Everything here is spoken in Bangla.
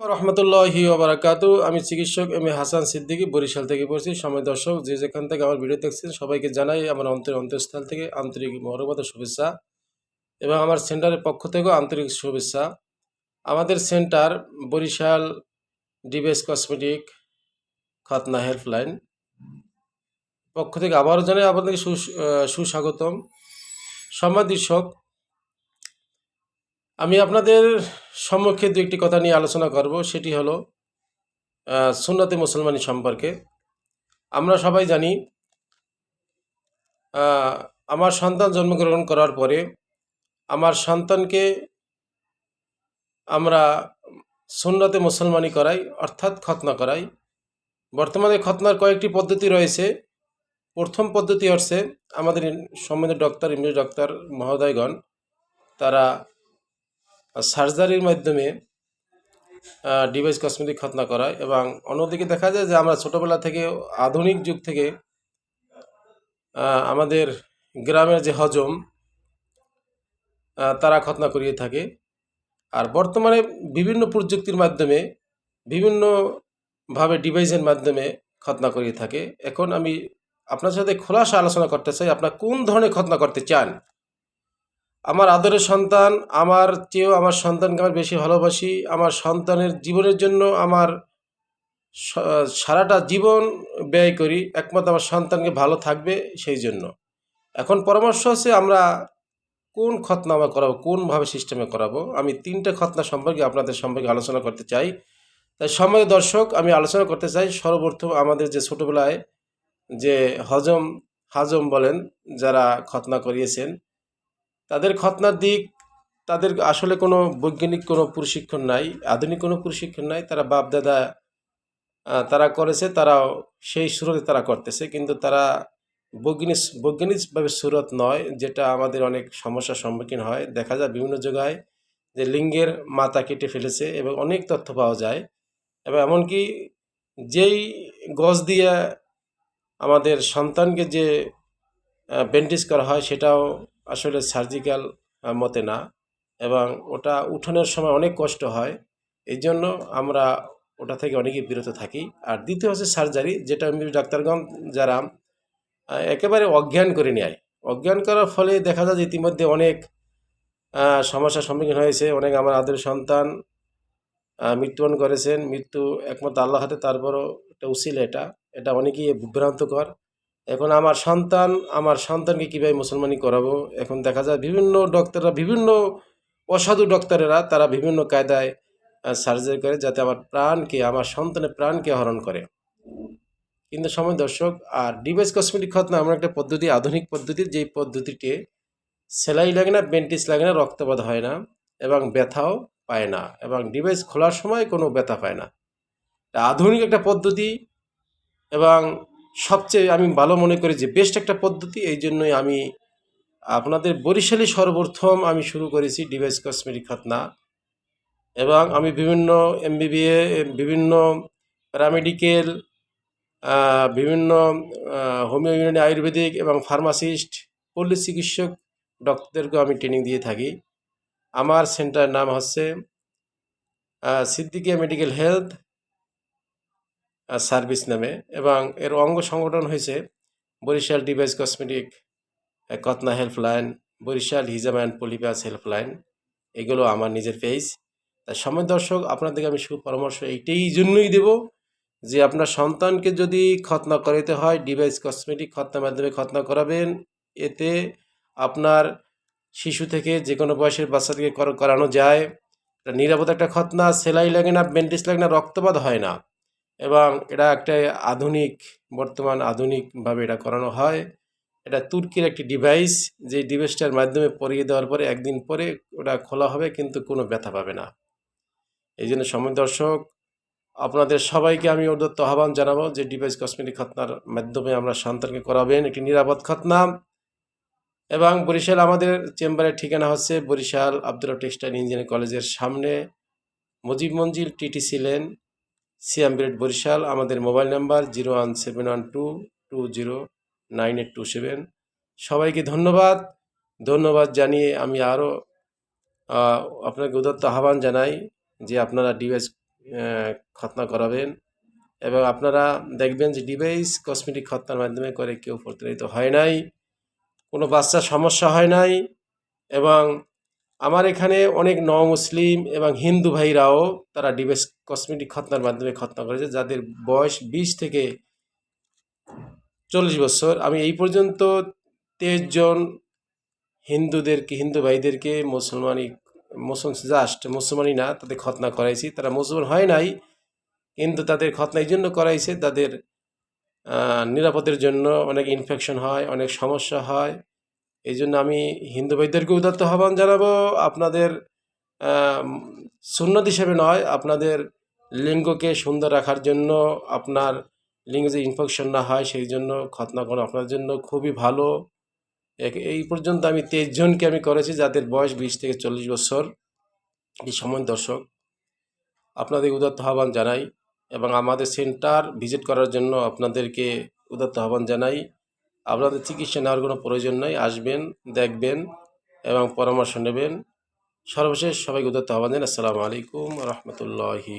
রহমতুল্লাহি ওবরাকাতু আমি চিকিৎসক এম এ হাসান সিদ্দিকী, বরিশাল থেকে পড়ছি। সময় দর্শক, যে যেখান থেকে আমার ভিডিও দেখছেন, সবাইকে জানাই আমার অন্তর অন্তঃস্থল থেকে আন্তরিক মহরবাদ শুভেচ্ছা এবং আমার সেন্টারের পক্ষ থেকেও আন্তরিক শুভেচ্ছা। আমাদের সেন্টার বরিশাল ডিবেস কসমেটিক খাতনা হেল্পলাইন পক্ষ থেকে আবারও জানাই আপনাদেরকে সুস্বাগতম। সম্মানিত দর্শক আমি আপনাদের সম্মুখে দু একটি কথা নিয়ে আলোচনা করব। সেটি হলো সুন্নতে মুসলমানি সম্পর্কে। আমরা সবাই জানি আমার সন্তান জন্মগ্রহণ করার পরে আমার সন্তানকে আমরা সুন্নতে মুসলমানি করাই, অর্থাৎ খতনা করাই। বর্তমানে খতনার কয়েকটি পদ্ধতি রয়েছে। প্রথম পদ্ধতি হচ্ছে আমাদের সম্বন্ধে ডক্টর ইংলিশ ডক্টর মহোদয়গণ, তারা সার্জারির মাধ্যমে ডিভাইস কসমেটিক খতনা করায় এবং অন্যদিকে দেখা যায় যে আমরা ছোটোবেলা থেকে আধুনিক যুগ থেকে আমাদের গ্রামের যে হজম তারা খতনা করিয়ে থাকে। আর বর্তমানে বিভিন্ন প্রযুক্তির মাধ্যমে বিভিন্নভাবে ডিভাইসের মাধ্যমে খতনা করিয়ে থাকে। এখন আমি আপনার সাথে খোলাসা আলোচনা করতে চাই, আপনার কোন ধরনের খতনা করতে চান? আমার আদরের সন্তান, আমার চেয়েও আমার সন্তানকে আমার বেশি ভালোবাসি, আমার সন্তানের জীবনের জন্য আমার সারাটা জীবন ব্যয় করি, একমাত্র আমার সন্তানকে ভালো থাকবে সেই জন্য। এখন পরামর্শ হচ্ছে আমরা কোন খতনা আমরা করাবো, কোনভাবে সিস্টেমে করাবো? আমি তিনটে খতনা সম্পর্কে আপনাদের সম্পর্কে আলোচনা করতে চাই। তাই সময় দর্শক, আমি আলোচনা করতে চাই সর্বপ্রথম আমাদের যে ছোটোবেলায় যে হজম, হাজম বলেন, যারা খতনা করিয়েছেন তাদের খতনার দিক, তাদের আসলে কোনো বৈজ্ঞানিক কোনো প্রশিক্ষণ নাই, আধুনিক কোনো প্রশিক্ষণ নাই, তারা বাপ, দাদা তারা করেছে, তারাও সেই সুরতে তারা করতেছে, কিন্তু তারা বৈজ্ঞানিক, বৈজ্ঞানিকভাবে সুরত নয়, যেটা আমাদের অনেক সমস্যার সম্মুখীন হয়। দেখা যায় বিভিন্ন জায়গায় যে লিঙ্গের মাথা কেটে ফেলেছে এবং অনেক তথ্য পাওয়া যায়। এবং এমনকি যেই গজ দিয়ে আমাদের সন্তানকে যে ব্যান্ডেজ করা হয়, সেটাও আসলে সার্জিক্যাল মতে না। এবং ওটা উঠানোর সময় অনেক কষ্ট হয়। এই জন্য আমরা ওটা থেকে অনেকেই বিরত থাকি। আর দ্বিতীয় হচ্ছে সার্জারি যেটা এমনি ডাক্তারগণ, যারা একেবারে অজ্ঞান করে নেয়। অজ্ঞান করার ফলে দেখা যায় যে ইতিমধ্যে অনেক সমস্যার সম্মুখীন হয়েছে। অনেক আমার আদের সন্তান মৃত্যুবরণ করেছেন। মৃত্যু একমাত্র আল্লাহ হাতে, তারপরও এটা উচিল এটা। এটা অনেকেই বিভ্রান্তকর। এখন আমার সন্তান, আমার সন্তানকে কীভাবে মুসলমানি করাবো? এখন দেখা যায় বিভিন্ন ডক্টররা, বিভিন্ন অসাধু ডক্টরেরা, তারা বিভিন্ন কায়দায় সার্জারি করে যাতে আমার প্রাণকে, আমার সন্তানের প্রাণকে হরণ করে। কিন্তু সময় দর্শক, আর ডিভাইস কসমেটিক খতনা এমন একটা পদ্ধতি, আধুনিক পদ্ধতি, যেই পদ্ধতিতে সেলাই লাগে না, বেন্টিস লাগে না, রক্তপাত হয় না এবং ব্যথাও পায় না এবং ডিভাইস খোলার সময় কোনো ব্যথা পায় না। আধুনিক একটা পদ্ধতি এবং সবচেয়ে আমি ভালো মনে করি যে বেস্ট একটা পদ্ধতি এই জন্যই আমি আপনাদের বরিশালে সর্বপ্রথম আমি শুরু করেছি ডিভাইস কসমেটিক খাতনা। এবং আমি বিভিন্ন এমবিবিএ বিভিন্ন প্যারামেডিকেল আহ, বিভিন্ন হোমিও ইউনানি আয়ুর্বেদিক এবং ফার্মাসিস্ট পল্লী চিকিৎসক ডক্টরদেরকেও আমি ট্রেনিং দিয়ে থাকি। আমার সেন্টারের নাম হচ্ছে সিদ্দিকিয়া মেডিকেল হেলথ সার্ভিস নামে এবং এর অঙ্গ সংগঠন হয়েছে বরিশাল ডিভাইস কসমেটিক কতনা হেল্পলাইন, বরিশাল হিজাম অ্যান্ড পলিপাস হেল্পলাইন, এগুলো আমার নিজের পেজ। তাই সময় দর্শক, আপনাদেরকে আমি সুপরামর্শ এইটাই জন্যই দেব যে আপনার সন্তানকে যদি খতনা করাইতে হয়, ডিভাইস কসমেটিক খতনার মাধ্যমে খতনা করাবেন, এতে আপনার শিশু থেকে যে কোনো বয়সের বাচ্চাদেরকে কর- করানো যায়। নিরাপদ একটা খতনা সেলাই লাগে না, ব্যান্ডেজ লাগে না, রক্তপাত হয় না। এবং এটা একটা আধুনিক, বর্তমান আধুনিকভাবে এটা করানো হয়। এটা তুর্কির একটি ডিভাইস যে ডিভাইসটার মাধ্যমে পরিয়ে দেওয়ার পরে একদিন পরে ওটা খোলা হবে, কিন্তু কোনো ব্যথা পাবে না। এই জন্য সময় দর্শক, আপনাদের সবাইকে আমি উদ্যত্ত আহ্বান জানাব যে ডিভাইস কসমেটিক খতনার মাধ্যমে আমরা সন্তানকে করাবেন। একটি নিরাপদ খতনা। এবং বরিশাল আমাদের চেম্বারের ঠিকানা হচ্ছে বরিশাল আব্দুল টেক্সটাইল ইঞ্জিনিয়ারিং কলেজের সামনে। Mujib Manzil, TTC lane. সিয়ামবিরেট Barishal, আমাদের mobile number zero one seven one two two zero nine eight two seven. সবাইকে ধন্যবাদ। ধন্যবাদ জানিয়ে আমি আরও আপনাকে উদত্ত আহ্বান জানাই যে আপনারা ডিভাইস খতনা করাবেন এবং আপনারা দেখবেন যে ডিভাইস কসমেটিক খতনার মাধ্যমে করে কেউ প্রতারিত হয় নাই, কোনো বাচ্চার সমস্যা হয় নাই এবং আমার এখানে অনেক ন মুসলিম এবং হিন্দু ভাইরাও তারা ডিভাইস কসমেটিক খতনার মাধ্যমে খতনা করেছে, যাদের বয়স বিশ থেকে চল্লিশ বছর। আমি এই পর্যন্ত তেইশ জন হিন্দুদেরকে, হিন্দু ভাইদেরকে মুসলমানি, মুসলমান জাস্ট মুসলমানই না, তাদের খতনা করাইছি। তারা মুসলমান হয় নাই, কিন্তু তাদের খতনা এই জন্য করাইছে, তাদের নিরাপদের জন্য অনেক ইনফেকশন হয়, অনেক সমস্যা হয়। এই জন্য আমি হিন্দু ভাইদেরকে উদাত্ত আহ্বান জানাব, আপনাদের সুন্নত হিসেবে নয়, আপনাদের লিঙ্গকে সুন্দর রাখার জন্য, আপনার লিঙ্গে যে ইনফেকশন না হয় সেই জন্য খতনা করা আপনার জন্য খুবই ভালো। এই পর্যন্ত আমি তেইশ জনকে আমি করেছি, যাদের বয়স বিশ থেকে চল্লিশ বছর। এই সময় দর্শক, আপনাদের উদাত্ত আহ্বান জানাই এবং আমাদের সেন্টার ভিজিট করার জন্য আপনাদেরকে উদাত্ত আহ্বান জানাই। আপনাদের চিকিৎসা নেওয়ার কোনো প্রয়োজন নাই। আসবেন, দেখবেন এবং পরামর্শ নেবেন। সর্বশেষ সবাইকে উদাত্ত আহ্বান আসসালামু আলাইকুম রহমতুল্লাহি